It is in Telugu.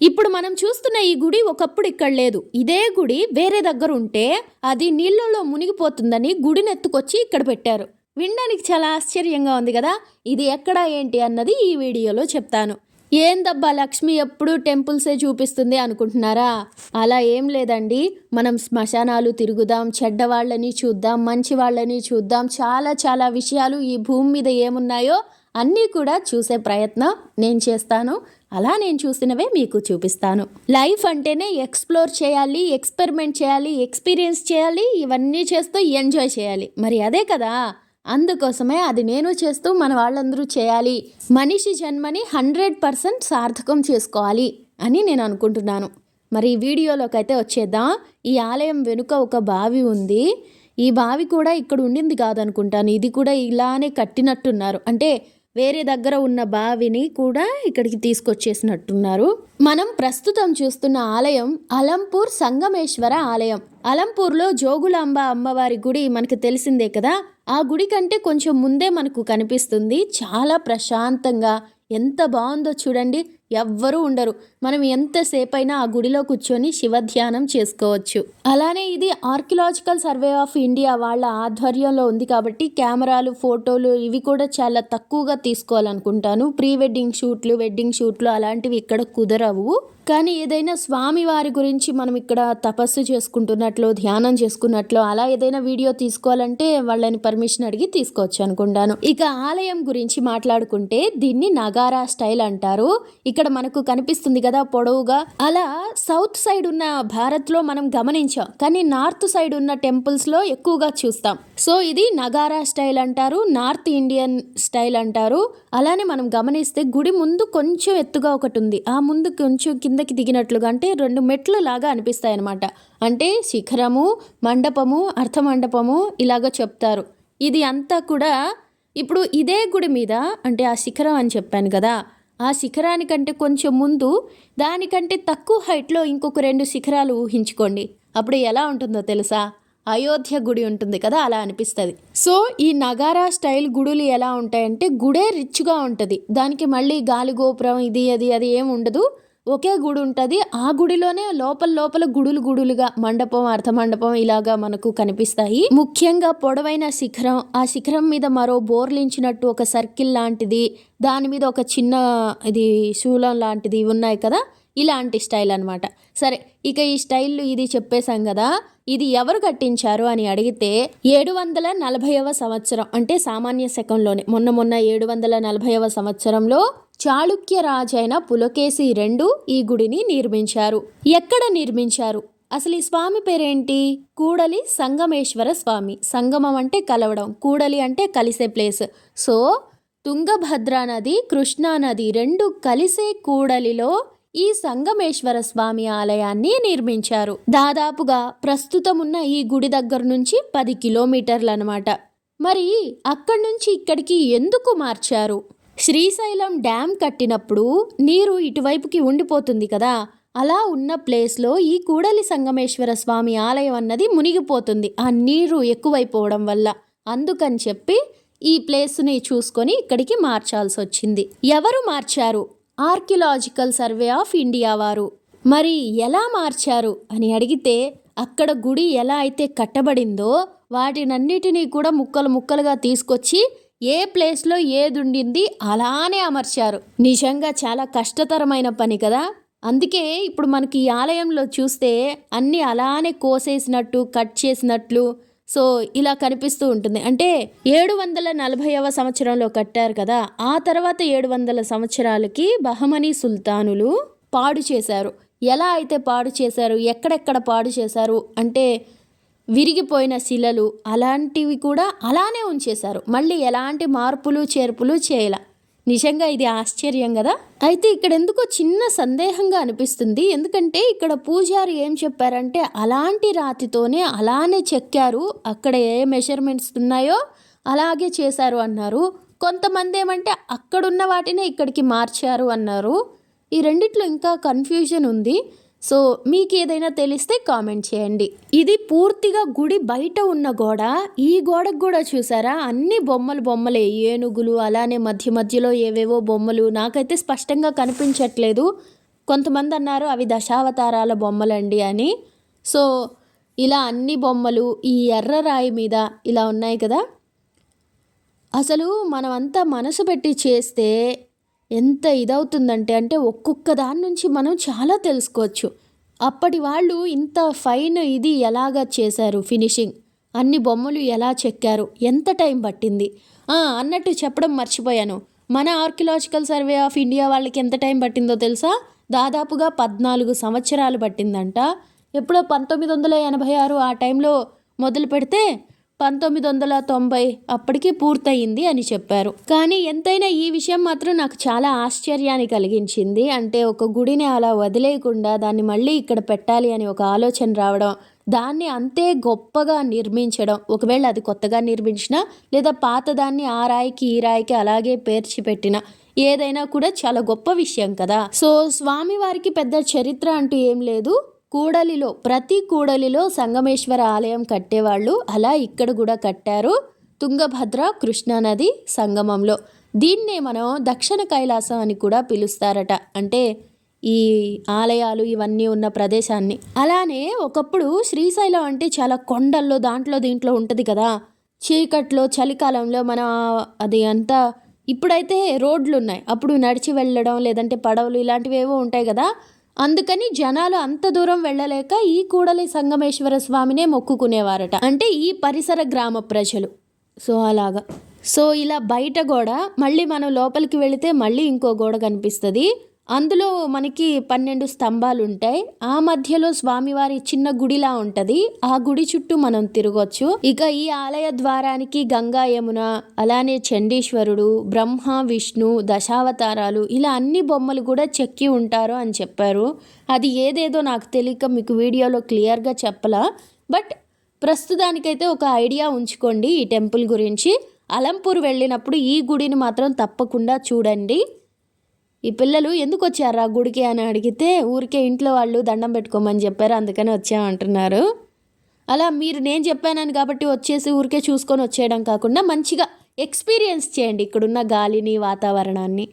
ఇప్పుడు మనం చూస్తున్న ఈ గుడి ఒకప్పుడు ఇక్కడ లేదు. ఇదే గుడి వేరే దగ్గర ఉంటే అది నీళ్ళలో మునిగిపోతుందని గుడిని ఎత్తుకొచ్చి ఇక్కడ పెట్టారు. వినడానికి చాలా ఆశ్చర్యంగా ఉంది కదా? ఇది ఎక్కడ ఏంటి అన్నది ఈ వీడియోలో చెప్తాను. ఏందబ్బా లక్ష్మి ఎప్పుడు టెంపుల్సే చూపిస్తుంది అనుకుంటున్నారా? అలా ఏం లేదండి. మనం శ్మశానాలు తిరుగుదాం చెడ్డవాళ్ళని చూద్దాం మంచి వాళ్ళని చూద్దాం చాలా చాలా విషయాలు ఈ భూమి మీద ఏమున్నాయో అన్నీ కూడా చూసే ప్రయత్నం నేను చేస్తాను. అలా నేను చూసినవే మీకు చూపిస్తాను. లైఫ్ అంటేనే ఎక్స్ప్లోర్ చేయాలి ఎక్స్పెరిమెంట్ చేయాలి ఎక్స్పీరియన్స్ చేయాలి ఇవన్నీ చేస్తూ ఎంజాయ్ చేయాలి. మరి అదే కదా? అందుకోసమే అది నేను చేస్తూ మన వాళ్ళందరూ చేయాలి. మనిషి జన్మని హండ్రెడ్ పర్సెంట్ సార్థకం చేసుకోవాలి అని నేను అనుకుంటున్నాను. మరి ఈ వీడియోలోకి అయితే వచ్చేద్దాం. ఈ ఆలయం వెనుక ఒక బావి ఉంది. ఈ బావి కూడా ఇక్కడ ఉండింది కాదనుకుంటాను. ఇది కూడా ఇలానే కట్టినట్టున్నారు. అంటే వేరే దగ్గర ఉన్న బావిని కూడా ఇక్కడికి తీసుకొచ్చేసినట్టున్నారు. మనం ప్రస్తుతం చూస్తున్న ఆలయం అలంపూర్ సంగమేశ్వర ఆలయం. అలంపూర్లో జోగులాంబ అమ్మవారి గుడి మనకు తెలిసిందే కదా? ఆ గుడి కంటే కొంచెం ముందే మనకు కనిపిస్తుంది. చాలా ప్రశాంతంగా. ఎంత బాగుందో చూడండి. ఎవ్వరూ ఉండరు. మనం ఎంతసేపైనా ఆ గుడిలో కూర్చొని శివధ్యానం చేసుకోవచ్చు. అలానే ఇది ఆర్కియలాజికల్ సర్వే ఆఫ్ ఇండియా వాళ్ళ ఆధ్వర్యంలో ఉంది కాబట్టి కెమెరాలు ఫోటోలు ఇవి కూడా చాలా తక్కువగా తీసుకోవాలనుకుంటాను. ప్రీ వెడ్డింగ్ షూట్లు వెడ్డింగ్ షూట్లు అలాంటివి ఇక్కడ కుదరవు. కానీ ఏదైనా స్వామి వారి గురించి మనం ఇక్కడ తపస్సు చేసుకుంటున్నట్లు ధ్యానం చేసుకున్నట్లు అలా ఏదైనా వీడియో తీసుకోవాలంటే వాళ్ళని పర్మిషన్ అడిగి తీసుకోవచ్చు అనుకుంటాను. ఇక ఆలయం గురించి మాట్లాడుకుంటే దీన్ని నగారా స్టైల్ అంటారు. ఇక్కడ మనకు కనిపిస్తుంది కదా పొడవుగా. అలా సౌత్ సైడ్ ఉన్న భారత్లో మనం గమనించాం. కానీ నార్త్ సైడ్ ఉన్న టెంపుల్స్లో ఎక్కువగా చూస్తాం. సో ఇది నగారా స్టైల్ అంటారు నార్త్ ఇండియన్ స్టైల్ అంటారు. అలానే మనం గమనిస్తే గుడి ముందు కొంచెం ఎత్తుగా ఒకటి ఉంది ఆ ముందు కొంచెం కిందకి దిగినట్లుగా అంటే రెండు మెట్లు లాగా అనిపిస్తాయి అనమాట అంటే శిఖరము మండపము అర్ధమండపము ఇలాగ చెప్తారు. ఇది అంతా కూడా ఇప్పుడు ఇదే గుడి మీద అంటే ఆ శిఖరం అని చెప్పాను కదా ఆ శిఖరానికంటే కొంచెం ముందు దానికంటే తక్కువ హైట్లో ఇంకొక రెండు శిఖరాలు ఊహించుకోండి. అప్పుడు ఎలా ఉంటుందో తెలుసా? అయోధ్య గుడి ఉంటుంది కదా అలా అనిపిస్తుంది. సో ఈ నగారా స్టైల్ గుడులు ఎలా ఉంటాయంటే గుడే రిచ్గా ఉంటుంది. దానికి మళ్ళీ గాలి గోపురం ఇది అది అది ఏమి ఉండదు. ఒకే గుడి ఉంటుంది. ఆ గుడిలోనే లోపల లోపల గుడులు గుడులుగా మండపం అర్ధ మండపం ఇలాగా మనకు కనిపిస్తాయి. ముఖ్యంగా పొడవైన శిఖరం ఆ శిఖరం మీద మరో బోర్లించినట్టు ఒక సర్కిల్ లాంటిది దాని మీద ఒక చిన్న ఇది శూలం లాంటిది ఉన్నాయి కదా ఇలాంటి స్టైల్ అనమాట సరే ఇక ఈ స్టైల్ ఇది చెప్పేశాం కదా ఇది ఎవరు కట్టించారు అని అడిగితే ఏడు వందల నలభైవ సంవత్సరం అంటే సామాన్య శకంలోనే మొన్న మొన్న ఏడు వందల నలభైవ సంవత్సరంలో చాళుక్య రాజైన పులకేసి రెండు ఈ గుడిని నిర్మించారు. ఎక్కడ నిర్మించారు? అసలు ఈ స్వామి పేరేంటి? కూడలి సంగమేశ్వర స్వామి. సంగమం అంటే కలవడం. కూడలి అంటే కలిసే ప్లేస్. సో తుంగభద్ర నది కృష్ణా నది రెండు కలిసే కూడలిలో ఈ సంగమేశ్వర స్వామి ఆలయాన్ని నిర్మించారు. దాదాపుగా ప్రస్తుతం ఉన్న ఈ గుడి దగ్గర నుంచి పది కిలోమీటర్లు అనమాట మరి అక్కడి నుంచి ఇక్కడికి ఎందుకు మార్చారు? శ్రీశైలం డ్యామ్ కట్టినప్పుడు నీరు ఇటువైపుకి ఉండిపోతుంది కదా. అలా ఉన్న ప్లేస్లో ఈ కూడలి సంగమేశ్వర స్వామి ఆలయం అన్నది మునిగిపోతుంది ఆ నీరు ఎక్కువైపోవడం వల్ల. అందుకని చెప్పి ఈ ప్లేస్ని చూసుకొని ఇక్కడికి మార్చాల్సి వచ్చింది. ఎవరు మార్చారు? ఆర్కియలాజికల్ సర్వే ఆఫ్ ఇండియా వారు. మరి ఎలా మార్చారు అని అడిగితే అక్కడ గుడి ఎలా అయితే కట్టబడిందో వాటినన్నిటినీ కూడా ముక్కలు ముక్కలుగా తీసుకొచ్చి ఏ ప్లేస్లో ఏది ఉండింది అలానే అమర్చారు. నిజంగా చాలా కష్టతరమైన పని కదా. అందుకే ఇప్పుడు మనకి ఈ ఆలయంలో చూస్తే అన్నీ అలానే కోసేసినట్టు కట్ చేసినట్లు సో ఇలా కనిపిస్తూ ఉంటుంది. అంటే ఏడు వందల నలభైవ సంవత్సరంలో కట్టారు కదా. ఆ తర్వాత ఏడు వందల సంవత్సరాలకి బహమనీ సుల్తానులు పాడు చేశారు. ఎలా అయితే పాడు చేశారు ఎక్కడెక్కడ పాడు చేశారు అంటే విరిగిపోయిన శిలలు అలాంటివి కూడా అలానే ఉంచేశారు. మళ్ళీ ఎలాంటి మార్పులు చేర్పులు చేయాల. నిజంగా ఇది ఆశ్చర్యం కదా? అయితే ఇక్కడ ఎందుకో చిన్న సందేహంగా అనిపిస్తుంది. ఎందుకంటే ఇక్కడ పూజారి ఏం చెప్పారంటే అలాంటి రాతితోనే అలానే చెక్కారు. అక్కడ ఏ మెజర్మెంట్స్ ఉన్నాయో అలాగే చేశారు అన్నారు. కొంతమంది ఏమంటే అక్కడున్న వాటినే ఇక్కడికి మార్చారు అన్నారు. ఈ రెండిట్లో ఇంకా కన్ఫ్యూజన్ ఉంది. సో మీకు ఏదైనా తెలిస్తే కామెంట్ చేయండి. ఇది పూర్తిగా గుడి బయట ఉన్న గోడ. ఈ గోడకు కూడా చూసారా? అన్ని బొమ్మలు బొమ్మలే. ఏనుగులు అలానే మధ్య మధ్యలో ఏవేవో బొమ్మలు. నాకైతే స్పష్టంగా కనిపించట్లేదు. కొంతమంది అన్నారు అవి దశావతారాల బొమ్మలండి అని. సో ఇలా అన్ని బొమ్మలు ఈ ఎర్ర రాయి మీద ఇలా ఉన్నాయి కదా. అసలు మనమంతా మనసు పెట్టి చేస్తే ఎంత ఇదవుతుందంటే అంటే ఒక్కొక్క దాని నుంచి మనం చాలా తెలుసుకోవచ్చు. అప్పటి వాళ్ళు ఇంత ఫైన్ ఇది ఎలాగ చేశారు ఫినిషింగ్? అన్ని బొమ్మలు ఎలా చెక్కారు? ఎంత టైం పట్టింది? అన్నట్టు చెప్పడం మర్చిపోయాను. మన ఆర్కియలాజికల్ సర్వే ఆఫ్ ఇండియా వాళ్ళకి ఎంత టైం పట్టిందో తెలుసా? దాదాపుగా పద్నాలుగు సంవత్సరాలు పట్టిందంట. ఎప్పుడో పంతొమ్మిది వందల ఎనభై ఆరు ఆ టైంలో మొదలు పెడితే పంతొమ్మిది వందల తొంభై అప్పటికి పూర్తయింది అని చెప్పారు. కానీ ఎంతైనా ఈ విషయం మాత్రం నాకు చాలా ఆశ్చర్యాన్ని కలిగించింది. అంటే ఒక గుడిని అలా వదిలేయకుండా దాన్ని మళ్ళీ ఇక్కడ పెట్టాలి అని ఒక ఆలోచన రావడం దాన్ని అంతే గొప్పగా నిర్మించడం ఒకవేళ అది కొత్తగా నిర్మించినా లేదా పాతదాన్ని ఆ రాయికి ఈ రాయికి అలాగే పేర్చి పెట్టిన ఏదైనా కూడా చాలా గొప్ప విషయం కదా. సో స్వామివారికి పెద్ద చరిత్ర అంటూ ఏం లేదు. కూడలిలో ప్రతి కూడలిలో సంగమేశ్వర ఆలయం కట్టేవాళ్ళు అలా ఇక్కడ కూడా కట్టారు. తుంగభద్ర కృష్ణానది సంగమంలో. దీన్నే మనం దక్షిణ కైలాసం అని కూడా పిలుస్తారట. అంటే ఈ ఆలయాలు ఇవన్నీ ఉన్న ప్రదేశాన్ని. అలానే ఒకప్పుడు శ్రీశైలం అంటే చాలా కొండల్లో దాంట్లో దీంట్లో ఉంటుంది కదా. చీకట్లో చలికాలంలో మన అది అంతా ఇప్పుడైతే రోడ్లు ఉన్నాయి అప్పుడు నడిచి వెళ్ళడం లేదంటే పడవలు ఇలాంటివి ఏవో ఉంటాయి కదా. అందుకని జనాలు అంత దూరం వెళ్ళలేక ఈ కూడలి సంగమేశ్వర స్వామినే మొక్కుకునేవారట. అంటే ఈ పరిసర గ్రామ ప్రజలు. సో అలాగా. సో ఇలా బయట గోడ మళ్ళీ మనం లోపలికి వెళితే మళ్ళీ ఇంకో గోడ కనిపిస్తుంది. అందులో మనకి పన్నెండు స్తంభాలు ఉంటాయి ఆ మధ్యలో స్వామివారి చిన్న గుడిలా ఉంటది. ఆ గుడి చుట్టూ మనం తిరగొచ్చు. ఇక ఈ ఆలయ ద్వారానికి గంగా యమున అలానే చండీశ్వరుడు బ్రహ్మ విష్ణు దశావతారాలు ఇలా అన్ని బొమ్మలు కూడా చెక్కి ఉంటారు అని చెప్పారు. అది ఏదేదో నాకు తెలియక మీకు వీడియోలో క్లియర్గా చెప్పలా. బట్ ప్రస్తుతానికైతే ఒక ఐడియా ఉంచుకోండి ఈ టెంపుల్ గురించి. అలంపూర్ వెళ్ళినప్పుడు ఈ గుడిని మాత్రం తప్పకుండా చూడండి. ఈ పిల్లలు ఎందుకు వచ్చారా గుడికి అని అడిగితే ఊరికే ఇంట్లో వాళ్ళు దండం పెట్టుకోమని చెప్పారు అందుకని వచ్చామంటున్నారు. అలా మీరు నేను చెప్పానని కాబట్టి వచ్చేసి ఊరికే చూసుకొని వచ్చేయడం కాకుండా మంచిగా ఎక్స్పీరియన్స్ చేయండి ఇక్కడున్న గాలిని వాతావరణాన్ని.